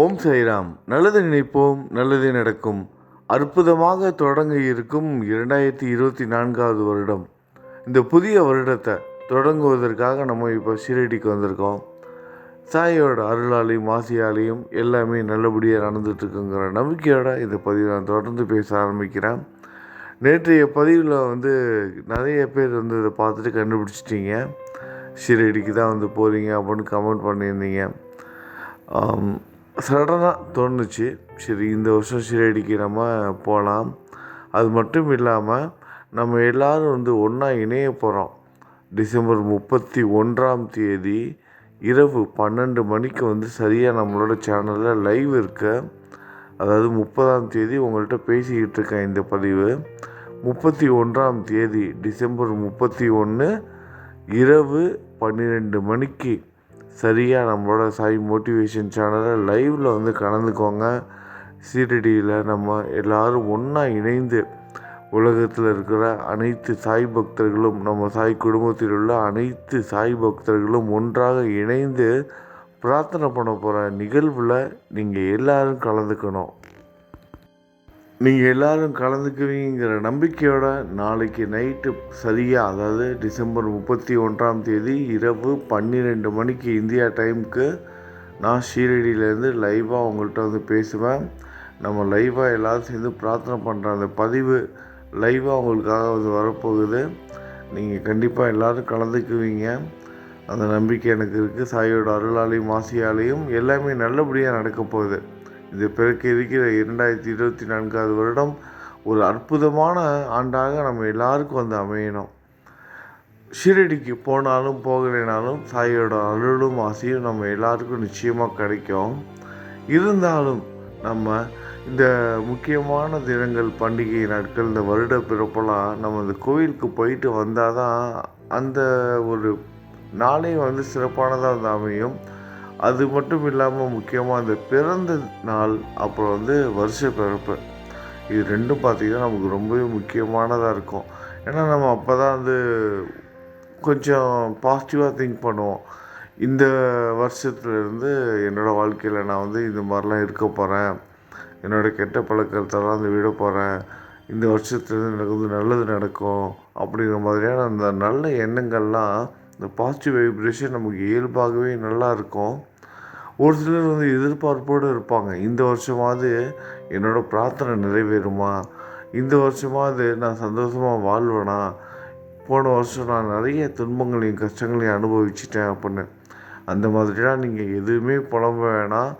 ஓம் சாய்ராம். நல்லது நினைப்போம் நல்லதே நடக்கும். அற்புதமாக தொடங்க இருக்கும் இரண்டாயிரத்தி இருபத்தி நான்காவது வருடம். இந்த புதிய வருடத்தை தொடங்குவதற்காக நம்ம இப்போ ஷீரடிக்கு வந்திருக்கோம். சாயோட அருளாலையும் ஆசையாலையும் எல்லாமே நல்லபடியாக நடந்துட்டுருக்குங்கிற நம்பிக்கையோட இந்த பதிவை நான் தொடர்ந்து பேச ஆரம்பிக்கிறேன். நேற்றைய பதிவில் வந்து நிறைய பேர் வந்து இதை பார்த்துட்டு கண்டுபிடிச்சிட்டிங்க. ஷீரடிக்கு தான் வந்து போகிறீங்க அப்படின்னு கமெண்ட் பண்ணியிருந்தீங்க. சடனாக தோணுச்சு. சரி இந்த வருஷம் ஷீரடிக்கு நம்ம போகலாம் அது மட்டும் இல்லாமல் நம்ம எல்லாரும் வந்து ஒன்றா இணைய போகிறோம் டிசம்பர் முப்பத்தி ஒன்றாம் தேதி இரவு பன்னெண்டு மணிக்கு வந்து சரியாக நம்மளோட சேனலில் லைவ் இருக்க. அதாவது முப்பதாம் தேதி உங்கள்கிட்ட பேசிக்கிட்டு இருக்கேன் இந்த பதிவு. முப்பத்தி ஒன்றாம் தேதி டிசம்பர் முப்பத்தி ஒன்று இரவு பன்னிரெண்டு மணிக்கு சரியாக நம்மளோட சாய் மோட்டிவேஷன் சேனலில் லைவில் வந்து கலந்துக்கோங்க. சீரடியில் நம்ம எல்லாரும் ஒன்றா இணைந்து உலகத்தில் இருக்கிற அனைத்து சாய் பக்தர்களும் நம்ம சாய் குடும்பத்தில் உள்ள அனைத்து சாய் பக்தர்களும் ஒன்றாக இணைந்து பிரார்த்தனை பண்ண போகிற நிகழ்வில் நீங்கள் எல்லாரும் கலந்துக்கணும். நீங்கள் எல்லாரும் கலந்துக்குவீங்கிற நம்பிக்கையோட நாளைக்கு நைட்டு சரியாக அதாவது டிசம்பர் முப்பத்தி ஒன்றாம் தேதி இரவு பன்னிரெண்டு மணிக்கு இந்தியா டைமுக்கு நான் ஷீரடியிலேருந்து லைவாக உங்கள்கிட்ட வந்து பேசுவேன். நம்ம லைவாக எல்லோரும் சேர்ந்து பிரார்த்தனை பண்ணுற அந்த பதிவு லைவாக உங்களுக்காக வந்து வரப்போகுது. நீங்கள் கண்டிப்பாக எல்லோரும் கலந்துக்குவீங்க. அந்த நம்பிக்கை எனக்கு இருக்குது சாயோட அருளாலையும் ஆசையாலையும் எல்லாமே நல்லபடியாக நடக்க போகுது இது பிறக்க இருக்கிற இரண்டாயிரத்தி இருபத்தி நான்காவது வருடம் ஒரு அற்புதமான ஆண்டாக நம்ம எல்லாருக்கும் வந்து அமையணும். ஷீரடிக்கு போனாலும் போகலைனாலும் சாயோட அருளும் ஆசையும் நம்ம எல்லாருக்கும் நிச்சயமாக கிடைக்கும். இருந்தாலும் நம்ம இந்த முக்கியமான தினங்கள் பண்டிகை நாட்கள் இந்த வருட பிறப்பெல்லாம் நம்ம இந்த கோவிலுக்கு போயிட்டு வந்தால் தான் அந்த ஒரு நாளே வந்து சிறப்பானதாக வந்து அமையும். அது மட்டும் இல்லாமல் முக்கியமாக அந்த பிறந்த நாள் அப்புறம் வந்து வருஷ பிறப்பு. இது ரெண்டும் பார்த்திங்கன்னா நமக்கு ரொம்பவே முக்கியமானதாக இருக்கும். ஏன்னா நம்ம அப்போ தான் வந்து கொஞ்சம் பாசிட்டிவாக திங்க் பண்ணுவோம். இந்த வருஷத்துலேருந்து என்னோடய வாழ்க்கையில் நான் வந்து இந்த மாதிரிலாம் இருக்க போகிறேன் என்னோடய கெட்ட பழக்கத்தெல்லாம் வந்து விட போகிறேன் இந்த வருஷத்துலேருந்து எனக்கு வந்து நல்லது நடக்கும். அப்படிங்கிற மாதிரியான அந்த நல்ல எண்ணங்கள்லாம் இந்த பாசிட்டிவ் வைப்ரேஷன் நமக்கு இயல்பாகவே நல்லா இருக்கும் ஒரு சிலர் வந்து எதிர்பார்ப்போடு இருப்பாங்க. இந்த வருஷமாவது என்னோடய பிரார்த்தனை நிறைவேறுமா? இந்த வருஷமாவது நான் சந்தோஷமாக வாழ்வேனா? போன வருஷம் நான் நிறைய துன்பங்களையும் கஷ்டங்களையும் அனுபவிச்சிட்டேன் அப்படின்னு. அந்த மாதிரிலாம் நீங்கள் எதுவுமே புலம்ப வேணாம்.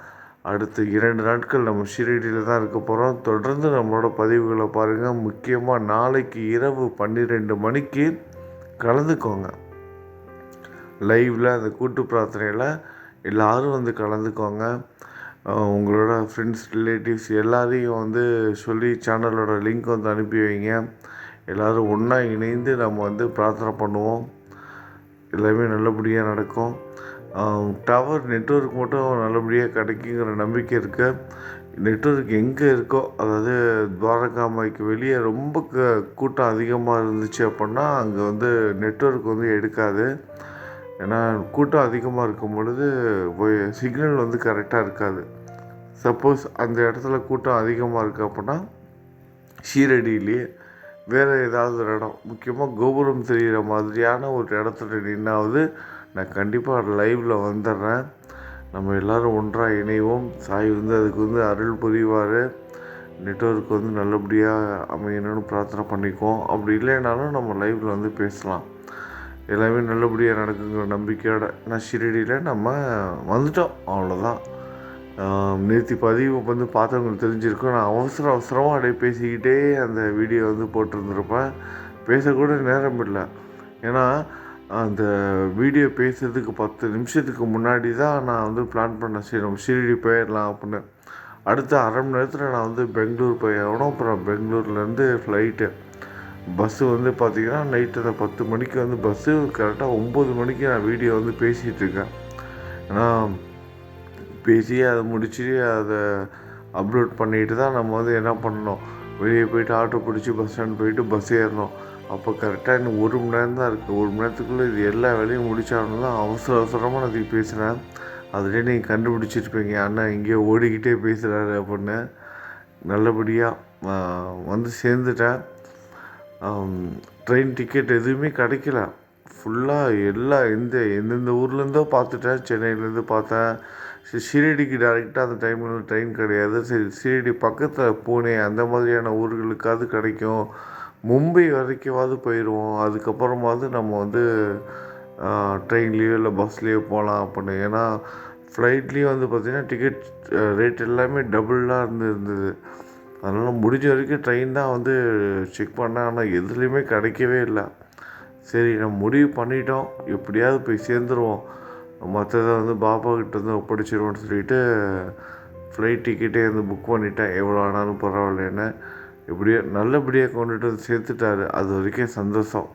அடுத்த இரண்டு நாட்கள் நம்ம ஷீரடியில் தான் இருக்க போகிறோம் தொடர்ந்து நம்மளோட பதிவுகளை பாருங்கள் முக்கியமாக நாளைக்கு இரவு பன்னிரெண்டு மணிக்கு கலந்துக்கோங்க. லைவில் அந்த கூட்டு பிரார்த்தனையில் எல்லோரும் வந்து கலந்துக்கோங்க. உங்களோட ஃப்ரெண்ட்ஸ் ரிலேட்டிவ்ஸ் எல்லாரையும் வந்து சொல்லி சேனலோட லிங்க் வந்து அனுப்பி வைங்க. எல்லோரும் ஒன்றா இணைந்து நம்ம வந்து பிரார்த்தனை பண்ணுவோம். எல்லாமே நல்லபடியாக நடக்கும். டவர் நெட்ஒர்க் மட்டும் நல்லபடியாக கிடைக்குங்கிற நம்பிக்கை இருக்குது நெட்ஒர்க் எங்கே இருக்கோ அதாவது துவாரகாமாய்க்கு வெளியே ரொம்ப க கூட்டம் அதிகமாக இருந்துச்சு அப்படின்னா அங்கே வந்து நெட்ஒர்க் வந்து எடுக்காது. ஏன்னா கூட்டம் அதிகமாக இருக்கும் பொழுது சிக்னல் வந்து கரெக்டாக இருக்காது. சப்போஸ் அந்த இடத்துல கூட்டம் அதிகமாக இருக்குது அப்படின்னா ஷீரடியிலேயே வேறு ஏதாவது ஒரு இடம். முக்கியமாக கோபுரம் தெரிகிற மாதிரியான ஒரு இடத்துல நின்னாவது நான் கண்டிப்பாக லைவில் வந்துடுறேன். நம்ம எல்லோரும் ஒன்றாக இணைவோம். சாய் வந்து அதுக்கு வந்து அருள் புரிவார். நெட்ஒர்க் வந்து நல்லபடியாக அமையணும்னு பிரார்த்தனை பண்ணிக்குவோம். அப்படி இல்லைனாலும் நம்ம லைவில் வந்து பேசலாம். எல்லாமே நல்லபடியாக நடக்குங்கிற நம்பிக்கையோட நான் ஷிரடியில் நம்ம வந்துட்டோம். அவ்வளோதான் நேற்று பதிவு வந்து பார்த்தவங்களுக்கு தெரிஞ்சிருக்கும். நான் அவசர அவசரமாக அப்படியே பேசிக்கிட்டே அந்த வீடியோ வந்து போட்டிருந்துருப்பேன். பேசக்கூட நேரம் இல்லை. ஏன்னா அந்த வீடியோ பேசுறதுக்கு பத்து நிமிஷத்துக்கு முன்னாடி தான் நான் வந்து பிளான் பண்ண சரி நம்ம ஷிரடி போயிடலாம் அப்படின்னு. அடுத்த அரை மணி நேரத்தில் நான் வந்து பெங்களூர் போய் ஆகணும். அப்புறம் பெங்களூர்லேருந்து ஃப்ளைட்டு பஸ்ஸு வந்து பார்த்திங்கன்னா நைட்டு அந்த பத்து மணிக்கு வந்து பஸ்ஸு கரெக்டாக ஒம்பது மணிக்கு நான் வீடியோ வந்து பேசிகிட்டு இருக்கேன். ஏன்னா பேசி அதை முடிச்சு அதை அப்லோட் பண்ணிட்டு தான் நம்ம வந்து என்ன பண்ணணும்? வெளியே போயிட்டு ஆட்டோ பிடிச்சி பஸ் ஸ்டாண்ட் போயிட்டு பஸ் ஏறணும். அப்போ கரெக்டாக இன்னும் ஒரு மணி நேரம் தான் இருக்குது ஒரு மணி நேரத்துக்குள்ளே இது எல்லா வேலையும் முடிச்சாலும் தான் அவசர அவசரமாக நான் இதுக்கு பேசுகிறேன் அதுலேயே நீங்கள் கண்டுபிடிச்சிருப்பீங்க அண்ணா இங்கேயே ஓடிக்கிட்டே பேசுகிறாரு அப்படின்னு. நல்லபடியாக வந்து சேர்ந்துட்டேன். ட்ரெயின் டிக்கெட் எதுவுமே கிடைக்கல. ஃபுல்லாக எல்லா எந்த எந்தெந்த ஊர்லேருந்தோ பார்த்துட்டேன். சென்னையிலேருந்து பார்த்தேன். ஷி ஷிரடிக்கு டேரெக்டாக அந்த டைமில் ட்ரெயின் கிடையாது. சரி ஷிரடி பக்கத்தில் பூனே அந்த மாதிரியான ஊர்களுக்காவது கிடைக்கும். மும்பை வரைக்குமாவது போயிடுவோம் அதுக்கப்புறமாவது நம்ம வந்து ட்ரெயின்லேயோ இல்லை பஸ்லேயோ போகலாம் அப்படின்னு. ஏன்னா ஃப்ளைட்லேயும் வந்து பார்த்திங்கன்னா டிக்கெட் ரேட் எல்லாமே டபுளாக இருந்து இருந்தது. அதனால் முடிஞ்ச வரைக்கும் ட்ரெயின் தான் வந்து செக் பண்ணேன். ஆனால் எதுலேயுமே கிடைக்கவே இல்லை. சரி நம்ம முடிவு பண்ணிட்டோம். எப்படியாவது போய் சேர்ந்துருவோம். மற்றதை வந்து பாப்பா கிட்ட வந்து ஒப்படைச்சிருவோம்னு சொல்லிட்டு ஃப்ளைட் டிக்கெட்டே வந்து புக் பண்ணிட்டேன். எவ்வளோ ஆனாலும் பரவாயில்லன்னு. எப்படியோ நல்லபடியாக கொண்டுட்டு வந்து சேர்த்துட்டாரு. அது வரைக்கும் சந்தோஷம்.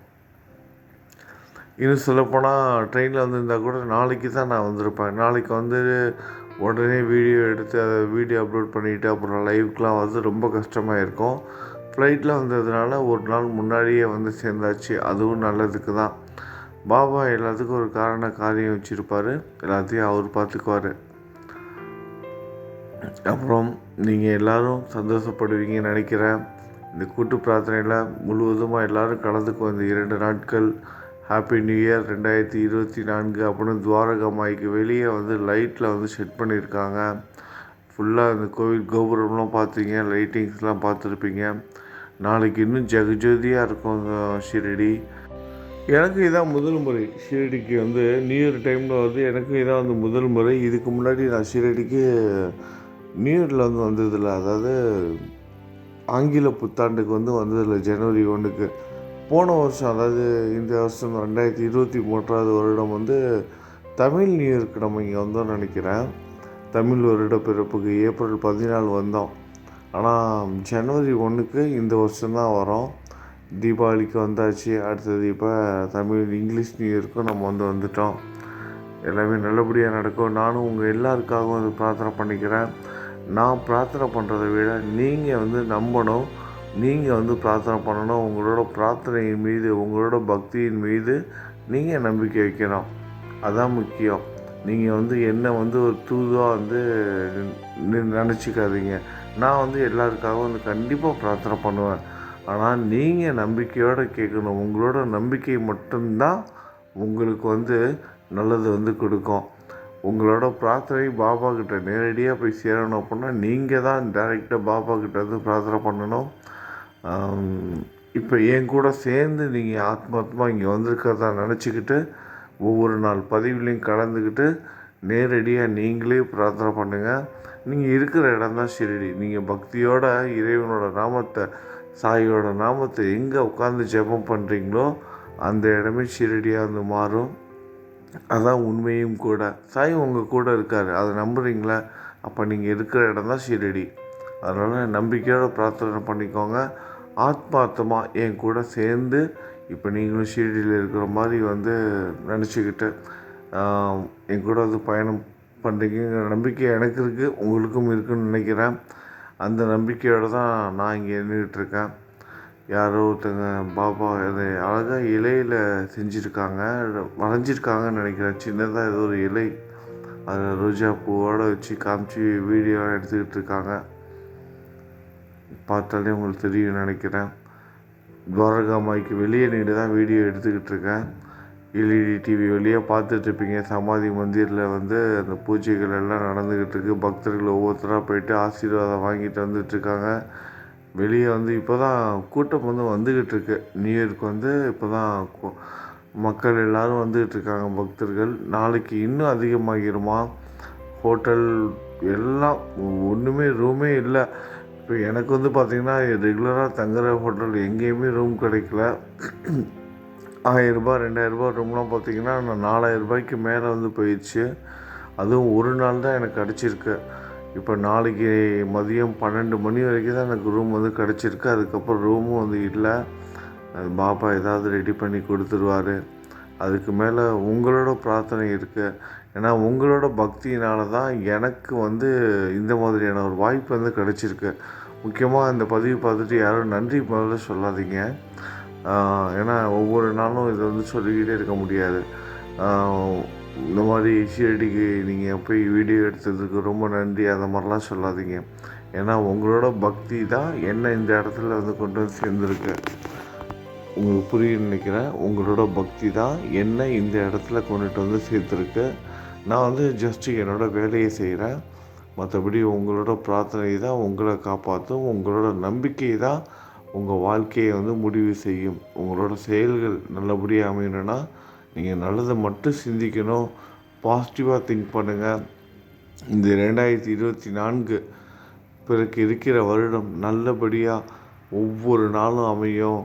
இன்னும் சொல்லப்போனால் ட்ரெயினில் வந்திருந்தால் கூட நாளைக்கு தான் நான் வந்திருப்பேன். நாளைக்கு வந்து உடனே வீடியோ எடுத்து அதை வீடியோ அப்லோட் பண்ணிவிட்டு அப்புறம் லைவுக்கெலாம் வந்து ரொம்ப கஷ்டமாக இருக்கும். ஃப்ளைட்டில் வந்ததுனால ஒரு நாள் முன்னாடியே வந்து சேர்ந்தாச்சு. அதுவும் நல்லதுக்கு தான். பாபா எல்லாத்துக்கும் ஒரு காரண காரியம் வச்சுருப்பார். எல்லாத்தையும் அவர் பார்த்துக்குவார் அப்புறம் நீங்கள் எல்லோரும் சந்தோஷப்படுவீங்கன்னு நினைக்கிறேன். இந்த கூட்டு பிரார்த்தனையில் முழுவதுமாக எல்லோரும் கலந்துக்கும் இந்த இரண்டு நாட்கள் ஹாப்பி நியூ இயர் ரெண்டாயிரத்தி இருபத்தி நான்கு. அப்படின்னு துவாரகமாய்க்கு வெளியே வந்து லைட்டில் வந்து செட் பண்ணியிருக்காங்க. ஃபுல்லாக அந்த கோவில் கோபுரம்லாம் பார்த்துருங்க லைட்டிங்ஸ்லாம் பார்த்துருப்பீங்க. நாளைக்கு இன்னும் ஜெகஜோதியாக இருக்கும் ஷிரடி. எனக்கு இதான் முதல் முறை ஷிரடிக்கு வந்து நியூ இயர் டைமில் வந்து எனக்கு இதான் வந்து முதல் முறை. இதுக்கு முன்னாடி நான் ஷிரடிக்கு நியூ இயரில் வந்து வந்ததில்லை. அதாவது ஆங்கில புத்தாண்டுக்கு வந்து வந்ததில்லை ஜனவரி ஒன்றுக்கு. போன வருஷம் அதாவது இந்த வருஷம் ரெண்டாயிரத்தி இருபத்தி மூன்றாவது வருடம் வந்து தமிழ் நியூ இயர்க்கு நம்ம இங்கே வந்தோம்னு நினைக்கிறேன். தமிழ் வருட பிறப்புக்கு ஏப்ரல் பதினாலு வந்தோம். ஆனால் ஜனவரி ஒன்றுக்கு இந்த வருஷம்தான் வரோம். தீபாவளிக்கு வந்தாச்சு. அடுத்தது இப்போ தமிழ் இங்கிலீஷ் நியூ இயருக்கும் நம்ம வந்து வந்துட்டோம். எல்லாமே நல்லபடியாக நடக்கும். நானும் உங்கள் எல்லாருக்காகவும் வந்து பிரார்த்தனை பண்ணிக்கிறேன். நான் பிரார்த்தனை பண்ணுறதை விட நீங்கள் வந்து நம்பணும். நீங்கள் வந்து பிரார்த்தனை பண்ணணும். உங்களோட பிரார்த்தனையின் மீது உங்களோட பக்தியின் மீது நீங்கள் நம்பிக்கை வைக்கணும். அதான் முக்கியம். நீங்கள் வந்து என்ன வந்து ஒரு தூதுவாக வந்து நினச்சிக்காதீங்க. நான் வந்து எல்லாருக்காகவும் வந்து கண்டிப்பாக பிரார்த்தனை பண்ணுவேன். ஆனால் நீங்கள் நம்பிக்கையோடு கேட்கணும். உங்களோட நம்பிக்கை மட்டும்தான் உங்களுக்கு வந்து நல்லது வந்து கொடுக்கும். உங்களோட பிரார்த்தனை பாபா கிட்ட நேரடியாக போய் சேரணும் அப்படின்னா நீங்கள் தான் டேரெக்டாக பாபா கிட்ட வந்து பிரார்த்தனை பண்ணணும். இப்போ என் கூட சேர்ந்து நீங்கள் ஆத்மாத்மா இங்கே வந்திருக்கிறதா நினச்சிக்கிட்டு ஒவ்வொரு நாள் பதிவுலையும் கலந்துக்கிட்டு நேரடியாக நீங்களே பிரார்த்தனை பண்ணுங்கள் நீங்கள் இருக்கிற இடம் தான் ஷிரடி. நீங்கள் பக்தியோட இறைவனோட நாமத்தை சாயோட நாமத்தை எங்கே உட்காந்து ஜெபம் பண்ணுறீங்களோ அந்த இடமே ஷிரடியாக வந்து மாறும். அதான் உண்மையும் கூட. சாய் உங்கள் கூட இருக்கார். அதை நம்புகிறீங்களா அப்போ நீங்கள் இருக்கிற இடம் தான் ஷிரடி. அதனால் நம்பிக்கையோடு பிரார்த்தனை பண்ணிக்கோங்க. ஆத்மார்த்தமாக என் கூட சேர்ந்து இப்போ நீங்களும் ஷிரடியில் இருக்கிற மாதிரி வந்து நினச்சிக்கிட்டு என் கூட வந்து பயணம் பண்ணுறீங்கிற நம்பிக்கை எனக்கு இருக்குது உங்களுக்கும் இருக்குதுன்னு நினைக்கிறேன். அந்த நம்பிக்கையோடு தான் நான் இங்கே நின்றுட்டுருக்கேன் யாரோ ஒருத்தங்க பாபா அதை அழகாக இலையில் செஞ்சுருக்காங்க வரைஞ்சிருக்காங்கன்னு நினைக்கிறேன். சின்னதாக ஏதோ ஒரு இலை அதில் ரோஜா பூவோடு வச்சு காமிச்சு வீடியோ எடுத்துக்கிட்டு இருக்காங்க. பார்த்தாலே உங்களுக்கு தெரியும் நினைக்கிறேன். துவாரகாமாய்க்கு வெளியே நின்று தான் வீடியோ எடுத்துக்கிட்டு இருக்கேன். எல்இடி டிவி வழியாக பார்த்துட்ருப்பீங்க சமாதி மந்திரில் வந்து அந்த பூஜைகள் எல்லாம் நடந்துக்கிட்டு இருக்குது பக்தர்கள் ஒவ்வொருத்தராக போயிட்டு ஆசீர்வாதம் வாங்கிட்டு வந்துட்டுருக்காங்க வெளியே வந்து இப்போ தான் கூட்டம் வந்து வந்துக்கிட்டு இருக்கு. நியூ இயர்க்கு வந்து இப்போ தான் மக்கள் எல்லோரும் வந்துக்கிட்டு இருக்காங்க பக்தர்கள். நாளைக்கு இன்னும் அதிகமாகிருமா? ஹோட்டல் எல்லாம் ஒன்றுமே ரூமே இல்லை. இப்போ எனக்கு வந்து பார்த்திங்கன்னா ரெகுலராக தங்குற ஹோட்டல் எங்கேயுமே ரூம் கிடைக்கல. ஆயிரரூபா ரெண்டாயிரரூபா ரூம்லாம் பார்த்திங்கன்னா நான் நாலாயிரரூபாய்க்கு மேலே வந்து போயிடுச்சு. அதுவும் ஒரு நாள் தான் எனக்கு கிடச்சிருக்கு. இப்போ நாளைக்கு மதியம் பன்னெண்டு மணி வரைக்கும் தான் எனக்கு ரூம் வந்து கிடச்சிருக்கு. அதுக்கப்புறம் ரூமும் வந்து இல்லை. பாப்பா ஏதாவது ரெடி பண்ணி கொடுத்துருவாரு. அதுக்கு மேலே உங்களோட பிரார்த்தனை இருக்குது ஏன்னா உங்களோட பக்தியினால தான் எனக்கு வந்து இந்த மாதிரியான ஒரு வாய்ப்பு வந்து கிடச்சிருக்கு. முக்கியமாக இந்த பதிவு பார்த்துட்டு யாரும் நன்றி முதல்ல சொல்லாதீங்க. ஏன்னா ஒவ்வொரு நாளும் இதை வந்து சொல்லிக்கிட்டே இருக்க முடியாது. இந்த மாதிரி ஷீரடிக்கு நீங்கள் போய் வீடியோ எடுத்ததுக்கு ரொம்ப நன்றி. அந்த மாதிரிலாம் சொல்லாதீங்க. ஏன்னா உங்களோட பக்தி தான் என்ன இந்த இடத்துல வந்து கொண்டு வந்து சேர்ந்துருக்கு. உங்களுக்கு புரியும்னு நினைக்கிறேன் உங்களோட பக்தி தான் என்ன இந்த இடத்துல கொண்டுட்டு வந்து சேர்த்துருக்கு. நான் வந்து ஜஸ்ட்டு என்னோடய வேலையை செய்கிறேன் மற்றபடி உங்களோட பிரார்த்தனை தான் உங்களை காப்பாற்றும் உங்களோட நம்பிக்கை தான் உங்கள் வாழ்க்கையை வந்து முடிவு செய்யும். உங்களோட செயல்கள் நல்லபடியாக அமையணும்னா நீங்கள் நல்லதை மட்டும் சிந்திக்கணும். பாசிட்டிவாக திங்க் பண்ணுங்கள் இந்த ரெண்டாயிரத்தி இருபத்தி நான்கு பிறகு இருக்கிற வருடம் நல்லபடியாக ஒவ்வொரு நாளும் அமையும்.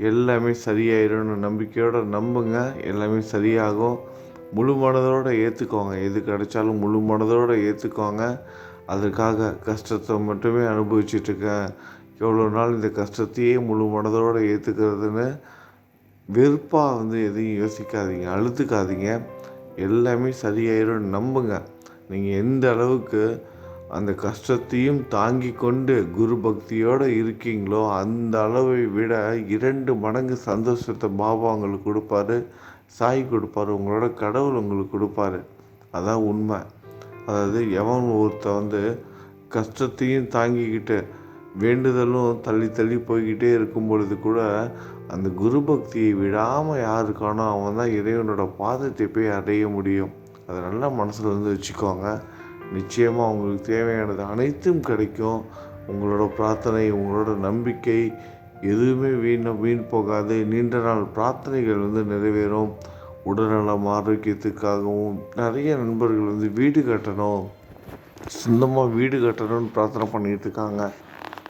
எல்லாமே சரியாயிரும்னு நம்பிக்கையோடு நம்புங்க. எல்லாமே சரியாகும். முழு மனதோடு ஏற்றுக்கோங்க எது கிடைச்சாலும் முழு மனதோடு ஏற்றுக்கோங்க அதுக்காக கஷ்டத்தை மட்டுமே அனுபவிச்சிட்ருக்கேன் எவ்வளோ நாள் இந்த கஷ்டத்தையே முழு மனதோடு ஏற்றுக்கிறதுன்னு வெறுப்பாக வந்து எதையும் யோசிக்காதீங்க. அழுத்துக்காதீங்க. எல்லாமே சரியாயிரும் நம்புங்க. நீங்கள் எந்த அளவுக்கு அந்த கஷ்டத்தையும் தாங்கி கொண்டு குரு பக்தியோடு இருக்கீங்களோ அந்த அளவை விட இரண்டு மடங்கு சந்தோஷத்தை பாபா உங்களுக்கு கொடுப்பாரு சாய் கொடுப்பாரு உங்களோட கடவுள் உங்களுக்கு கொடுப்பாரு. அதான் உண்மை. அதாவது எவன் ஒருத்த வந்து கஷ்டத்தையும் தாங்கிக்கிட்டு வேண்டுதலும் தள்ளி தள்ளி போய்கிட்டே இருக்கும் பொழுது கூட அந்த குரு பக்தியை விடாமல் யாருக்கானோ அவன் தான் இறைவனோட பாதத்தை போய் அடைய முடியும். அதை நல்லா மனசில் வந்து வச்சுக்கோங்க. நிச்சயமாக அவங்களுக்கு தேவையானது அனைத்தும் கிடைக்கும். உங்களோட பிரார்த்தனை உங்களோட நம்பிக்கை எதுவுமே வீண் வீண் போகாது. நீண்ட நாள் பிரார்த்தனைகள் வந்து நிறைவேறும். உடல்நலம் ஆரோக்கியத்துக்காகவும் நிறைய நண்பர்கள் வந்து வீடு கட்டணும். சொந்தமாக வீடு கட்டணும்னு பிரார்த்தனை பண்ணிகிட்டு இருக்காங்க.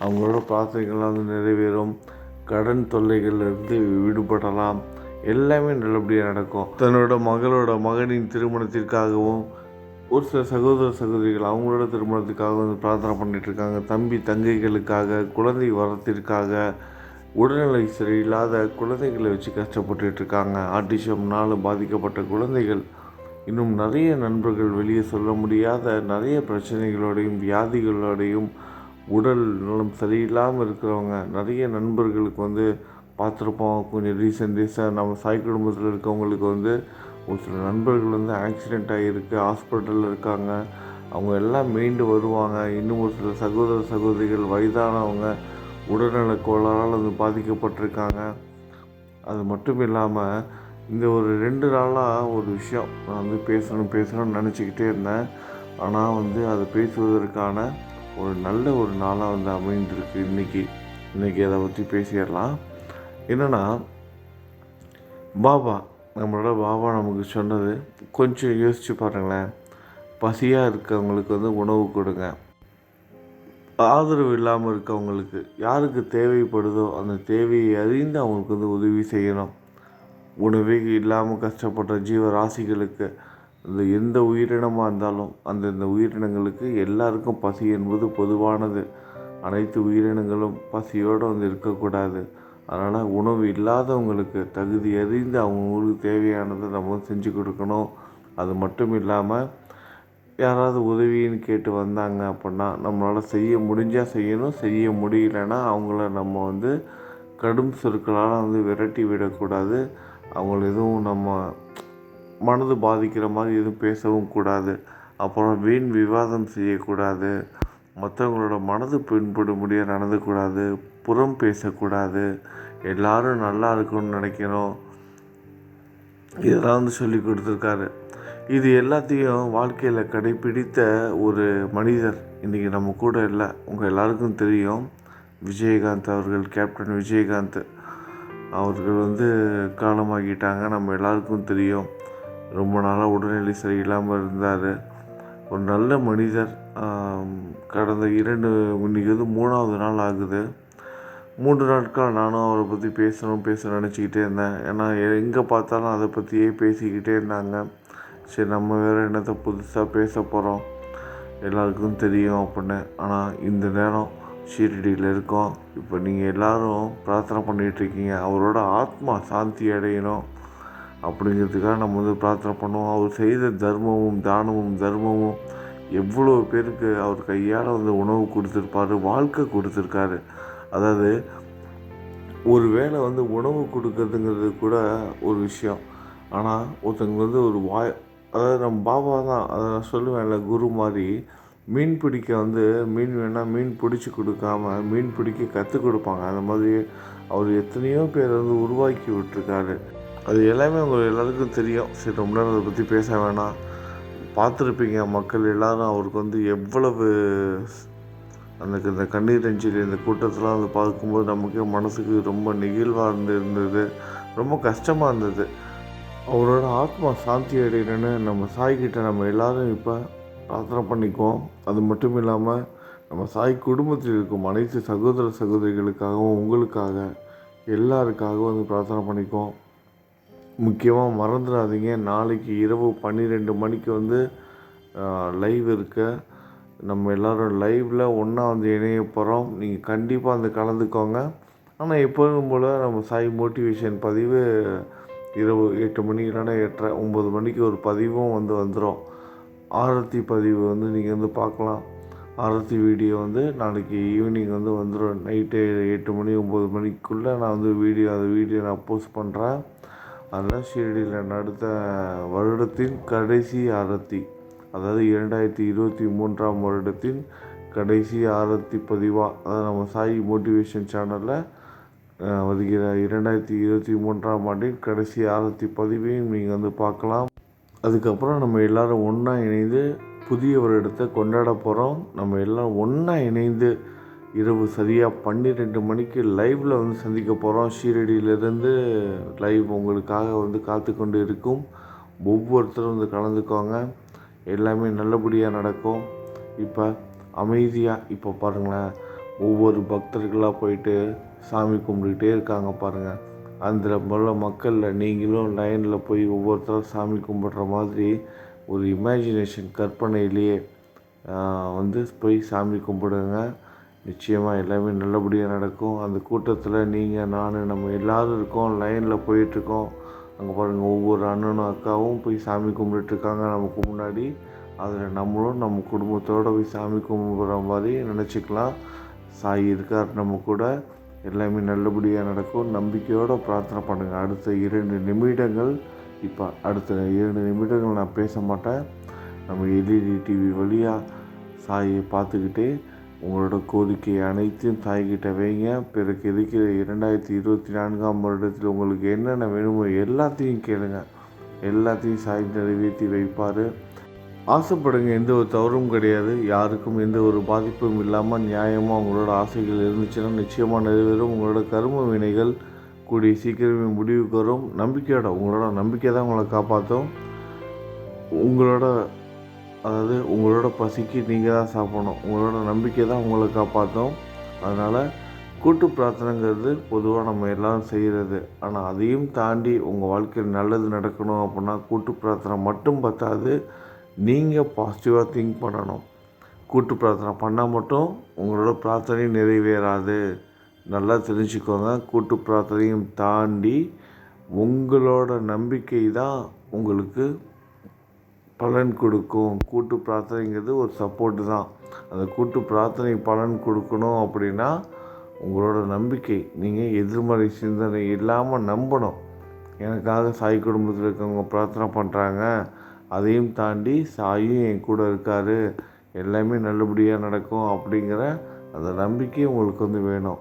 அவங்களோட பிரார்த்தனைகள்லாம் வந்து நிறைவேறும். கடன் தொல்லைகள்லேருந்து விடுபடலாம். எல்லாமே நல்லபடியாக நடக்கும். தன்னோட மகளோட மகனின் திருமணத்திற்காகவும் ஒரு சில சகோதர சகோதரிகள் அவங்களோட திருமணத்துக்காக வந்து பிரார்த்தனை பண்ணிகிட்ருக்காங்க தம்பி தங்கைகளுக்காக குழந்தை வரத்திற்காக உடல்நிலை சரியில்லாத குழந்தைகளை வச்சு கஷ்டப்பட்டுட்ருக்காங்க. ஆட்டிசம்னால் பாதிக்கப்பட்ட குழந்தைகள். இன்னும் நிறைய நண்பர்கள் வெளியே சொல்ல முடியாத நிறைய பிரச்சனைகளோடையும் வியாதிகளோடையும் உடல் நலம் சரியில்லாமல் இருக்கிறவங்க. நிறைய நண்பர்களுக்கு வந்து பார்த்துருப்போம். கொஞ்சம் ரீசெண்ட் டேஸாக நம்ம சாய் குடும்பத்தில் இருக்கவங்களுக்கு வந்து ஒரு சில நண்பர்கள் வந்து ஆக்சிடெண்ட் ஆகியிருக்கு ஹாஸ்பிட்டலில் இருக்காங்க. அவங்க எல்லாம் மீண்டு வருவாங்க. இன்னும் ஒரு சில சகோதர சகோதரிகள் வயதானவங்க உடல்நல கோளாறால் வந்து பாதிக்கப்பட்டிருக்காங்க. அது மட்டும் இல்லாமல் இந்த ஒரு ரெண்டு நாளாக ஒரு விஷயம் நான் வந்து பேசணும் பேசணும்னு நினச்சிக்கிட்டே இருந்தேன். ஆனால் வந்து அதை பேசுவதற்கான ஒரு நல்ல ஒரு நாளாக வந்து அமைந்திருக்கு இன்றைக்கி இன்றைக்கி அதை பற்றி பேசிடலாம். என்னென்னா பாபா நம்மளோட பாபா நமக்கு சொன்னது கொஞ்சம் யோசித்து பாருங்களேன். பசியாக இருக்கவங்களுக்கு வந்து உணவு கொடுங்க. ஆதரவு இல்லாமல் இருக்கவங்களுக்கு யாருக்கு தேவைப்படுதோ அந்த தேவையை அறிந்து அவங்களுக்கு வந்து உதவி செய்யணும். உணவே இல்லாமல் கஷ்டப்படுற ஜீவராசிகளுக்கு இந்த எந்த உயிரினமாக இருந்தாலும் அந்தந்த உயிரினங்களுக்கு எல்லாருக்கும் பசி என்பது பொதுவானது. அனைத்து உயிரினங்களும் பசியோடு வந்து இருக்கக்கூடாது. அதனால் உணவு இல்லாதவங்களுக்கு தகுதி அறிந்து அவங்களுக்கு தேவையானதை நம்ம செஞ்சு கொடுக்கணும். அது மட்டும் இல்லாமல் யாராவது உதவின்னு கேட்டு வந்தாங்க அப்படின்னா நம்மளால் செய்ய முடிஞ்சால் செய்யணும் செய்ய முடியலன்னா அவங்கள நம்ம வந்து கடும் சொற்களால் வந்து விரட்டி விடக்கூடாது. அவங்கள எதுவும் நம்ம மனது பாதிக்கிற மாதிரி எதுவும் பேசவும் கூடாது. அப்புறம் வீண் விவாதம் செய்யக்கூடாது. மற்றவங்களோட மனது பின்படும்படியாக நடந்துக்கூடாது. புறம் பேசக்கூடாது. எல்லாரும் நல்லா இருக்கணும்னு நினைக்கிறோம். இதெல்லாம் வந்து சொல்லி கொடுத்துருக்காரு. இது எல்லாத்தையும் வாழ்க்கையில் கடைப்பிடித்த ஒரு மனிதர் இன்றைக்கி நம்ம கூட இல்லை. உங்கள் எல்லாருக்கும் தெரியும். விஜயகாந்த் அவர்கள் கேப்டன் விஜயகாந்த் அவர்கள் வந்து காலமாகிட்டாங்க. நம்ம எல்லாருக்கும் தெரியும். ரொம்ப நாளாக உடல்நிலை சரியில்லாமல் இருந்தார். ஒரு நல்ல மனிதர். கடந்த இரண்டு இன்றைக்கி வந்து மூணாவது நாள் ஆகுது. மூன்று நாட்கள் நானும் அவரை பற்றி பேசணும் பேச நினச்சிக்கிட்டே இருந்தேன். ஏன்னா எங்கே பார்த்தாலும் அதை பற்றியே பேசிக்கிட்டே இருந்தாங்க. சரி நம்ம வேறு என்னத்தை புதுசாக பேச போகிறோம் எல்லாருக்கும் தெரியும் அப்படின்னு. ஆனால் இந்த நேரம் ஷீரடியில் இருக்கோம். இப்போ நீங்கள் எல்லோரும் பிரார்த்தனை பண்ணிகிட்ருக்கீங்க அவரோட ஆத்மா சாந்தி அடையணும் அப்படிங்கிறதுக்காக நம்ம வந்து பிரார்த்தனை பண்ணுவோம். அவர் செய்த தர்மமும் தானமும் தர்மமும் எவ்வளோ பேருக்கு அவர் கையால் வந்து உணவு கொடுத்துருப்பாரு வாழ்க்கை கொடுத்துருக்காரு. அதாவது ஒரு வேளை வந்து உணவு கொடுக்கறதுங்கிறது கூட ஒரு விஷயம். ஆனால் ஒருத்தங்க வந்து ஒரு வாய் அதாவது நம்ம பாபா தான் அதை நான் சொல்லுவேன்ல குரு மாதிரி மீன் பிடிக்க வந்து மீன் வேணால் மீன் பிடிச்சி கொடுக்காம மீன் பிடிக்க கற்றுக் கொடுப்பாங்க. அந்த மாதிரி அவர் எத்தனையோ பேர் வந்து உருவாக்கி விட்டுருக்காரு. அது எல்லாமே உங்களுக்கு எல்லாருக்கும் தெரியும். சரி ரொம்ப நேரம் அதை பற்றி பேச வேணாம். பார்த்துருப்பீங்க மக்கள் எல்லாரும் அவருக்கு வந்து எவ்வளவு அந்த இந்த கண்ணீர் அஞ்சலி இந்த கூட்டத்தெலாம் வந்து பார்க்கும்போது நமக்கு மனசுக்கு ரொம்ப நெகிழ்வாக இருந்து இருந்தது. ரொம்ப கஷ்டமாக இருந்தது. அவரோட ஆத்மா சாந்தி அடையணுன்னு நம்ம சாய்கிட்ட நம்ம எல்லாரும் இப்போ பிரார்த்தனை பண்ணிக்குவோம். அது மட்டும் இல்லாமல் நம்ம சாய் குடும்பத்தில் இருக்கும் அனைத்து சகோதர சகோதரிகளுக்காகவும் உங்களுக்காக எல்லாருக்காகவும் வந்து பிரார்த்தனை பண்ணிக்குவோம். முக்கியமாக மறந்துடாதீங்க. நாளைக்கு இரவு பன்னிரெண்டு மணிக்கு வந்து லைவ் இருக்க. நம்ம எல்லோரும் லைவில் ஒன்றா வந்து இணைய போகிறோம் நீங்கள் கண்டிப்பாக வந்து கலந்துக்கோங்க. ஆனால் எப்போதும் போல் நம்ம சாய் மோட்டிவேஷன் பதிவு இரவு எட்டு மணி இல்லைன்னா எட்டரை ஒம்பது மணிக்கு ஒரு பதிவும் வந்து வந்துடும் ஆரத்தி பதிவு வந்து நீங்கள் வந்து பார்க்கலாம். ஆரத்தி வீடியோ வந்து நாளைக்கு ஈவினிங் வந்து வந்துடும் நைட்டு எட்டு மணி ஒம்பது மணிக்குள்ளே நான் வந்து வீடியோ அந்த வீடியோ நான் போஸ்ட் பண்ணுறேன் அதெல்லாம் ஷீரடியில் நடத்த வருடத்தின் கடைசி ஆரத்தி. அதாவது இரண்டாயிரத்தி இருபத்தி மூன்றாம் வருடத்தின் கடைசி ஆரத்தி பதிவாக அதாவது நம்ம சாய் மோட்டிவேஷன் சேனலில் வருகிற இரண்டாயிரத்தி இருபத்தி மூன்றாம் ஆண்டின் கடைசி ஆரத்தி பதிவையும் நீங்கள் வந்து பார்க்கலாம். அதுக்கப்புறம் நம்ம எல்லோரும் ஒன்றா இணைந்து புதிய வருடத்தை கொண்டாட போகிறோம் நம்ம எல்லாம் ஒன்றா இணைந்து இரவு சரியாக பன்னிரெண்டு மணிக்கு லைவில் வந்து சந்திக்க போகிறோம் ஷீரடியிலேருந்து லைவ் உங்களுக்காக வந்து காத்து கொண்டு இருக்கும். ஒவ்வொருத்தரும் வந்து கலந்துக்கோங்க. எல்லாமே நல்லபடியாக நடக்கும். இப்போ அமைதியாக இப்போ பாருங்களேன். ஒவ்வொரு பக்தர்களாக போயிட்டு சாமி கும்பிட்டுக்கிட்டே இருக்காங்க பாருங்கள் அந்த போல் மக்களில் நீங்களும் லைனில் போய் ஒவ்வொருத்தரும் சாமி கும்பிட்ற மாதிரி ஒரு இமேஜினேஷன் கற்பனையிலேயே வந்து போய் சாமி கும்பிடுங்க. நிச்சயமாக எல்லாமே நல்லபடியாக நடக்கும். அந்த கூட்டத்தில் நீங்கள் நான் நம்ம எல்லோரும் இருக்கோம். லைனில் போயிட்டுருக்கோம் அங்கே பாருங்கள் ஒவ்வொரு அண்ணனும் அக்காவும் போய் சாமி கும்பிட்டுருக்காங்க நமக்கு முன்னாடி அதில் நம்மளும் நம்ம குடும்பத்தோடு போய் சாமி கும்பிட்ற மாதிரி நினச்சிக்கலாம். சாய் இருக்கார் நம்ம கூட. எல்லாமே நல்லபடியாக நடக்கும். நம்பிக்கையோடு பிரார்த்தனை பண்ணுங்கள் அடுத்த இரண்டு நிமிடங்கள் இப்போ அடுத்த இரண்டு நிமிடங்கள் நான் பேச மாட்டேன். நம்ம எல்இடி டிவி வழியாக சாயை பார்த்துக்கிட்டே உங்களோட கோரிக்கை அனைத்தையும் தாய்கிட்ட வைங்க. பிறகு இருக்கிற இரண்டாயிரத்தி இருபத்தி நான்காம் வருடத்தில் உங்களுக்கு என்னென்ன வேணுமோ எல்லாத்தையும் கேளுங்க. எல்லாத்தையும் சாய் நிறைவேற்றி வைப்பார். ஆசைப்படுங்க எந்த ஒரு தவறும் கிடையாது. யாருக்கும் எந்த ஒரு பாதிப்பும் இல்லாமல் நியாயமாக உங்களோட ஆசைகள் இருந்துச்சுன்னா நிச்சயமாக நிறைவேறும். உங்களோட கரும வினைகள் கூடிய சீக்கிரமே முடிவுக்கு வரும். நம்பிக்கையோட உங்களோட நம்பிக்கை தான் உங்களை காப்பாற்றும். உங்களோட அதாவது உங்களோட பசிக்கு நீங்கள் தான் சாப்பிடணும். உங்களோட நம்பிக்கை தான் உங்களை காப்பாற்றும். அதனால் கூட்டு பிரார்த்தனைங்கிறது பொதுவாக நம்ம எல்லாம் செய்கிறது ஆனால் அதையும் தாண்டி உங்கள் வாழ்க்கையில் நல்லது நடக்கணும் அப்படின்னா கூட்டு பிரார்த்தனை மட்டும் பத்தாது. நீங்கள் பாசிட்டிவாக திங்க் பண்ணணும். கூட்டு பிரார்த்தனை பண்ணால் மட்டும் உங்களோட பிரார்த்தனையும் நிறைவேறாது. நல்லா தெரிஞ்சுக்கோங்க. கூட்டு பிரார்த்தனையும் தாண்டி உங்களோட நம்பிக்கை தான் உங்களுக்கு பலன் கொடுக்கும். கூட்டு பிரார்த்தனைங்கிறது ஒரு சப்போர்ட்டு தான். அந்த கூட்டு பிரார்த்தனை பலன் கொடுக்கணும் அப்படின்னா உங்களோட நம்பிக்கை நீங்கள் எதிர்மறை சிந்தனை இல்லாமல் நம்பணும். எனக்காக சாய் குடும்பத்தில் இருக்கவங்க பிரார்த்தனை பண்ணுறாங்க அதையும் தாண்டி சாயும் என் கூட இருக்கார் எல்லாமே நல்லபடியாக நடக்கும் அப்படிங்கிற அந்த நம்பிக்கை உங்களுக்கு வந்து வேணும்.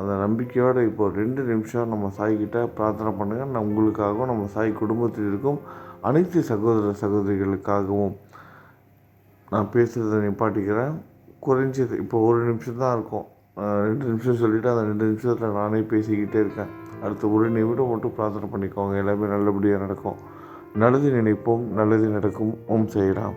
அந்த நம்பிக்கையோடு இப்போ ரெண்டு நிமிஷம் நம்ம சாய்கிட்ட பிரார்த்தனை பண்ணுங்கள் நான் உங்களுக்காகவும் நம்ம சாய் குடும்பத்தில் இருக்கும் அனைத்து சகோதர சகோதரிகளுக்காகவும் நான் பேசுகிறத நிப்பாட்டிக்கிறேன். குறைஞ்சது இப்போ ஒரு நிமிஷம் தான் இருக்கும் ரெண்டு நிமிஷம் சொல்லிவிட்டு அந்த ரெண்டு நிமிஷத்தில் நானே பேசிக்கிட்டே இருக்கேன். அடுத்த ஒரு நிமிடம் மட்டும் பிரார்த்தனை பண்ணிக்கோங்க. எல்லாமே நல்லபடியாக நடக்கும். நல்லது நினைப்போம் நல்லது நடக்கும். ஓம் செய்யலாம்